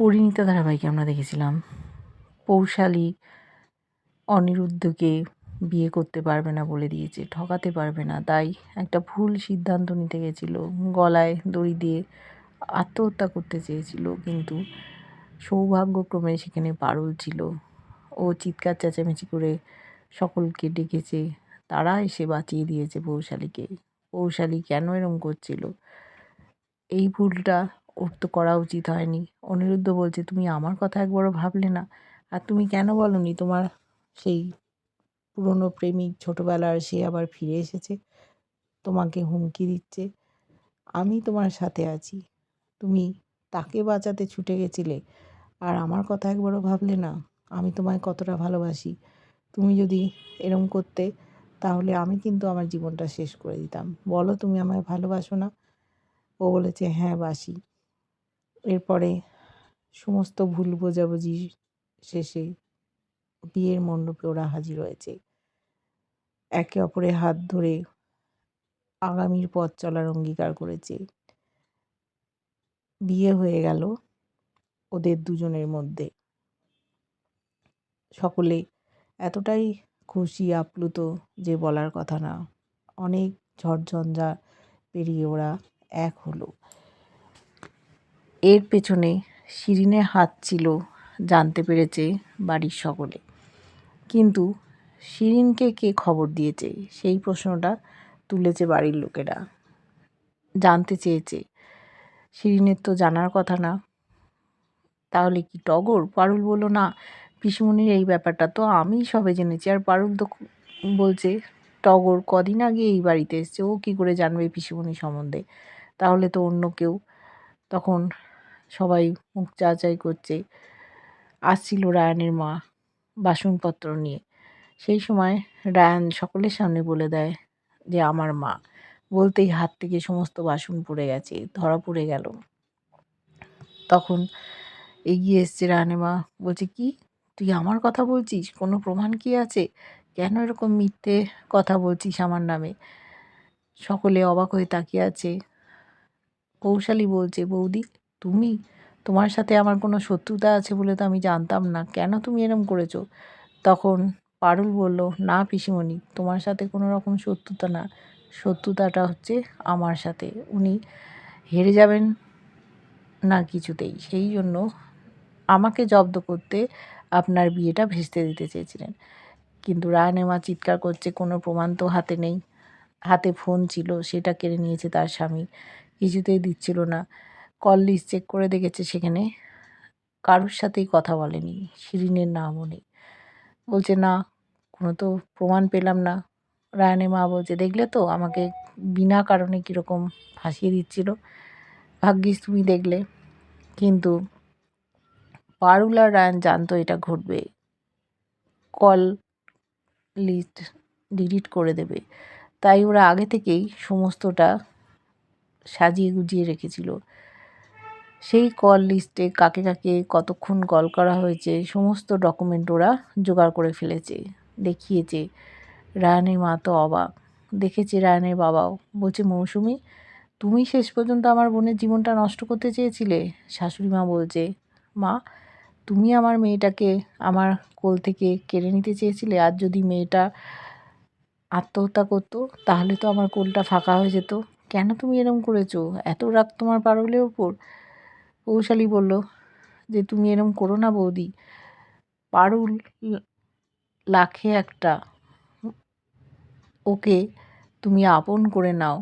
পরিণীতা ধারাবাহিকে আমরা দেখেছিলাম। পৌশালী অনিরুদ্ধকে বিয়ে করতে পারবে না বলে দিয়েছে, ঠকাতে পারবে না। তাই একটা ভুল সিদ্ধান্ত নিতে গেছিল। গলায় দড়ি দিয়ে আত্মহত্যা করতে চেয়েছিল, কিন্তু সৌভাগ্যক্রমে সেখানে পারুল ছিল। ও চিৎকার, চেঁচামেচি করে সকলকে ডেকেছে। তারা এসে বাঁচিয়ে দিয়েছে পৌশালীকে। পৌশালী কেন এরম করছিল? এই ভুলটা ওর তো করা উচিত হয়নি। অনিরুদ্ধ বলছে, তুমি আমার কথা একবারও ভাবলে না। আর তুমি কেন বলনি? তোমার সেই পুরনো প্রেমিক ছোটোবেলার সে আবার ফিরে এসেছে। তোমাকে হুমকি দিচ্ছে। আমি তোমার সাথে আছি। তুমি তাকে বাঁচাতে ছুটে গেছিলে। আর আমার কথা একবারও ভাবলে না। আমি তোমায় কতটা ভালোবাসি। তুমি যদি এরম করতে, তাহলে আমি কিন্তু আমার জীবনটা শেষ করে দিতাম। বলো, তুমি আমায় ভালোবাসো না? ও বলেছে হ্যাঁ বাসি। এরপরে সমস্ত ভুল বোঝাবুঝি শেষে বিয়ের মণ্ডপে ওরা হাজির হয়েছে। একে অপরের হাত ধরে আগামীর পথ চলার অঙ্গীকার করেছে। বিয়ে হয়ে গেল ওদের দুজনের মধ্যে। সকলে এতটাই খুশি, আপ্লুত যে বলার কথা না। অনেক ঝড়ঝঞ্ঝা পেরিয়ে ওরা এক হলো। এর পেছনে শিরিনের হাত ছিল জানতে পেরেছে বাড়ির সকলে। কিন্তু শিরিনকে কে খবর দিয়েছে? সেই প্রশ্নটা তুলেছে বাড়ির লোকেরা। জানতে চেয়েছে। শিরিনের তো জানার কথা না। তাহলে কি টগর? পারুল বলল, না পিসুমনির এই ব্যাপারটা তো আমি সবে জেনেছি। আর পারুল তো বলছে, টগর কদিন আগে এই বাড়িতে এসছে। ও কী করে জানবে পিসুমনি সম্বন্ধে? তাহলে তো অন্য কেউ তখন সবাই মুখ চাচাই করছে। আসছিল রায়ানের মা বাসনপত্র নিয়ে। সেই সময় রায়ান সকলের সামনে বলে দেয় যে, আমার মা। বলতেই হাত থেকে সমস্ত বাসন পড়ে গেছে, ধরা পড়ে গেল। তখন এগিয়ে এসছে রায়ানের মা, বলছে, কি? তুই আমার কথা বলছিস? কোনো প্রমাণ কি আছে? কেন এরকম মিথ্যে কথা বলছিস আমার নামে? সকলে অবাক হয়ে তাকিয়ে আছে। কৌশালী বলছে, বৌদি তুমি? তোমার সাথে আমার কোনো শত্রুতা আছে বলে তো আমি জানতাম না। কেন তুমি এরম করেছ? তখন পারুল বলল, না, পিসিমণি, তোমার সাথে কোনো রকম শত্রুতা না। শত্রুতাটা হচ্ছে আমার সাথে। উনি হেরে যাবেন না কিছুতেই। সেই জন্য আমাকে জব্দ করতে আপনার বিয়েটা ভেস্তে দিতে চেয়েছিলেন। কিন্তু রায়নের মা চিৎকার করছে, কোনো প্রমাণ তো হাতে নেই। হাতে ফোন ছিল, সেটা কেড়ে নিয়েছে তার স্বামী। কিছুতেই দিচ্ছিল না। কল লিস্ট চেক করে দেখেছে সেখানে। কারোর সাথেই কথা বলেনি, শিরিনের নামও নেই। বলছে, না, কোনো তো প্রমাণ পেলাম না। রায়নের মা বলছে, দেখলে তো আমাকে বিনা কারণে কীরকম ফাঁসিয়ে দিচ্ছিল। ভাগ্যিস তুমি দেখলে। কিন্তু পারুল আর রায়ন জানতো এটা ঘটবে। কল লিস্ট ডিলিট করে দেবে। তাই ওরা আগে থেকেই সমস্তটা সাজিয়ে গুজিয়ে রেখেছিল। সেই কল লিস্টে কাকে কাকে কতক্ষণ কল করা হয়েছে, সমস্ত ডকুমেন্ট ওরা জোগাড় করে ফেলেছে, দেখিয়েছে। রায়ানের মা তো অবাক। দেখেছে রায়ানের বাবাও। বলছে, মৌসুমি, তুমি শেষ পর্যন্ত আমার বোনের জীবনটা নষ্ট করতে চেয়েছিলে? শাশুড়ি মা বলছে, মা, তুমি আমার মেয়েটাকে আমার কোল থেকে কেড়ে নিতে চেয়েছিলে। আর যদি মেয়েটা আত্মহত্যা করতো, তাহলে তো আমার কোলটা ফাঁকা হয়ে যেত। কেন তুমি এরম করেছ? এত রাগ তোমার পারুলের ওপর কৌশালী বলল, যে তুমি এরম করো না বৌদি। পারুল লাখে একটা। ওকে তুমি আপন করে নাও।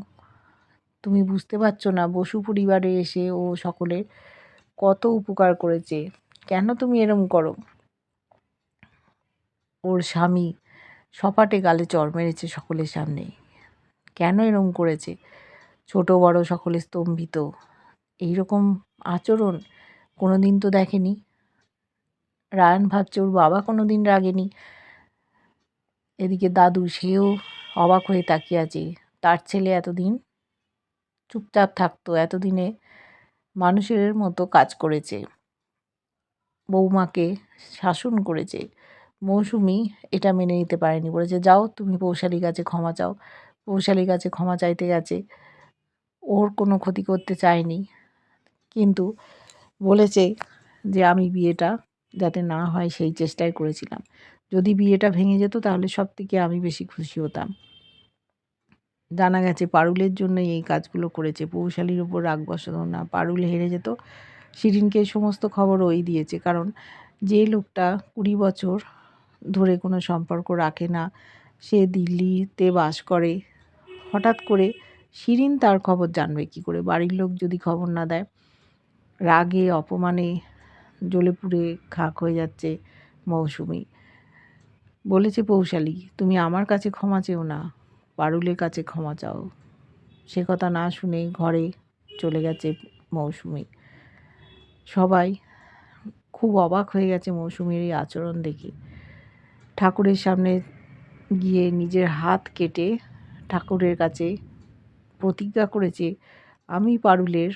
তুমি বুঝতে পারছ না, বসু পরিবারে এসে ও সকলের কত উপকার করেছে। কেন তুমি এরম করো? ওর স্বামী সপাটে গালে চর মেরেছে সকলের সামনে। কেন এরম করেছে? ছোট বড় সকলে স্তম্ভিত। এই রকম আচরণ কোনো দিন তো দেখেনি। রায়ন ভাবছে ওর বাবা কোনো দিন রাগেনি। এদিকে দাদু সেও অবাক হয়ে তাকিয়ে আছে, তার ছেলে এতদিন চুপচাপ থাকতো, এতদিনে মানুষের মতো কাজ করেছে। বৌমাকে শাসন করেছে। মৌসুমি এটা মেনে নিতে পারেনি, বলেছে, যাও, তুমি পৌশালির কাছে ক্ষমা চাও। পৌশালির কাছে ক্ষমা চাইতে গেছে। ওর কোনো ক্ষতি করতে চায়নি। কিন্তু বলেছে যে আমি বিয়েটা যাতে না হয় সেই চেষ্টাই করেছিলাম। যদি বিয়েটা ভেঙে যেত তাহলে সব থেকে আমি বেশি খুশি হতাম। জানা গেছে পারুলের জন্যই এই কাজগুলো করেছে। পৌশালীর ওপর রাগ বসানো না, পারুল হেরে যেত। শিরিনকে সমস্ত খবর ওই দিয়েছে। কারণ যে লোকটা কুড়ি বছর ধরে কোনো সম্পর্ক রাখে না, সে দিল্লিতে বাস করে, হঠাৎ করে শিরিন তার খবর জানবে কি করে? বাড়ির লোক যদি খবর না দেয় রাগে, অপমানে জ্বলে পুড়ে খাক হয়ে যাচ্ছে মৌসুমি। বলেছে, পৌশালী, তুমি আমার কাছে ক্ষমা চেও না, পারুলের কাছে ক্ষমা চাও। সে কথা না শুনে ঘরে চলে গেছে মৌসুমি। সবাই খুব অবাক হয়ে গেছে মৌসুমির এই আচরণ দেখে। ঠাকুরের সামনে গিয়ে নিজের হাত কেটে ঠাকুরের কাছে প্রতিজ্ঞা করেছে, আমি পারুলের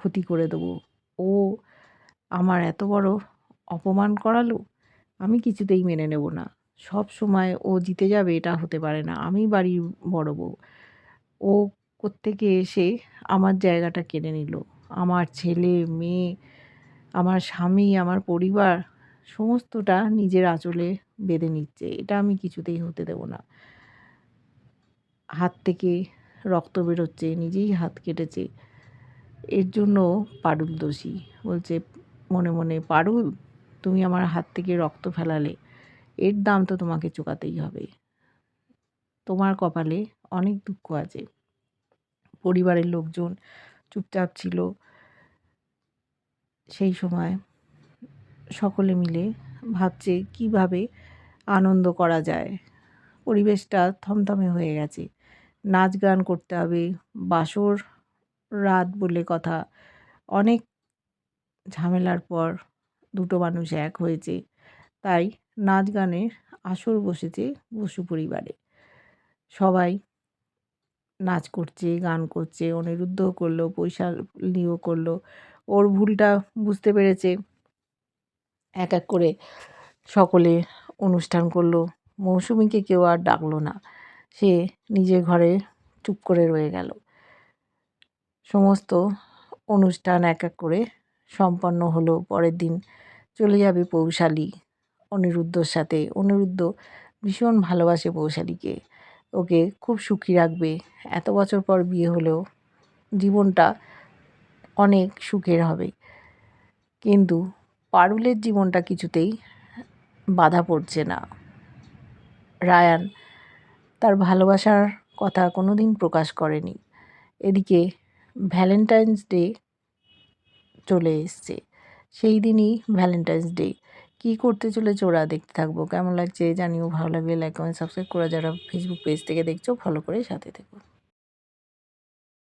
ক্ষতি করে দেবো। ও আমার এত বড় অপমান করালো, আমি কিছুতেই মেনে নেব না। সব সময় ও জিতে যাবে এটা হতে পারে না, আমি বাড়ির বড় বউ। ও কোত্থেকে এসে আমার জায়গাটা কেড়ে নিল। আমার ছেলে, মেয়ে, আমার স্বামী, আমার পরিবার, সমস্তটা নিজের আঁচলে বেঁধে নিচ্ছে, এটা আমি কিছুতেই হতে দেব না। হাত থেকে রক্ত বেরোচ্ছে, নিজেই হাত কেটেছে। এর জন্য পারুল দোষী। বলছে, মনে মনে, পারুল, তুমি আমার হাত থেকে রক্ত ফেলালে, এর দাম তো তোমাকে চোকাতেই হবে। তোমার কপালে অনেক দুঃখ আছে। পরিবারের লোকজন চুপচাপ ছিল। সেই সময় সকলে মিলে ভাবছে, কীভাবে আনন্দ করা যায়? পরিবেশটা থমথমে হয়ে গেছে। নাচ গান করতে হবে, বাসর রাত বলে কথা। অনেক ঝামেলার পর দুটো মানুষ এক হয়েছে। তাই নাচ গানের আসর বসেছে বসু পরিবারে। সবাই নাচ করছে, গান করছে অনিরুদ্ধ করল পৈশালিও করল। ওর ভুলটা বুঝতে পেরেছে। এক এক করে সকলে অনুষ্ঠান করল। মৌসুমিকে কেউ আর ডাকলো না। সে নিজের ঘরে চুপ করে রয়ে গেল। সমস্ত অনুষ্ঠান এক এক করে সম্পন্ন হলো, পরের দিন চলে যাবে পৌশালী অনিরুদ্ধর সাথে। অনিরুদ্ধ ভীষণ ভালোবাসে পৌশালীকে। ওকে খুব সুখী রাখবে। এত বছর পর বিয়ে হলেও জীবনটা অনেক সুখের হবে। কিন্তু পারুলের জীবনটা কিছুতেই বাধা পড়ছে না। রায়ান তার ভালোবাসার কথা কোনো দিন প্রকাশ করেনি। এদিকে ভ্যালেন্টাইন্স ডে চলে এসছে। সেই দিনই ভ্যালেন্টাইন্স ডে কী করতে চলেছে ওরা দেখতে থাকব। কেমন লাগছে জানিও ভালো লাগলে লাইক কমেন্ট সাবস্ক্রাইব করা যারা ফেসবুক পেজ থেকে দেখছ ফলো করে সাথে থেকো।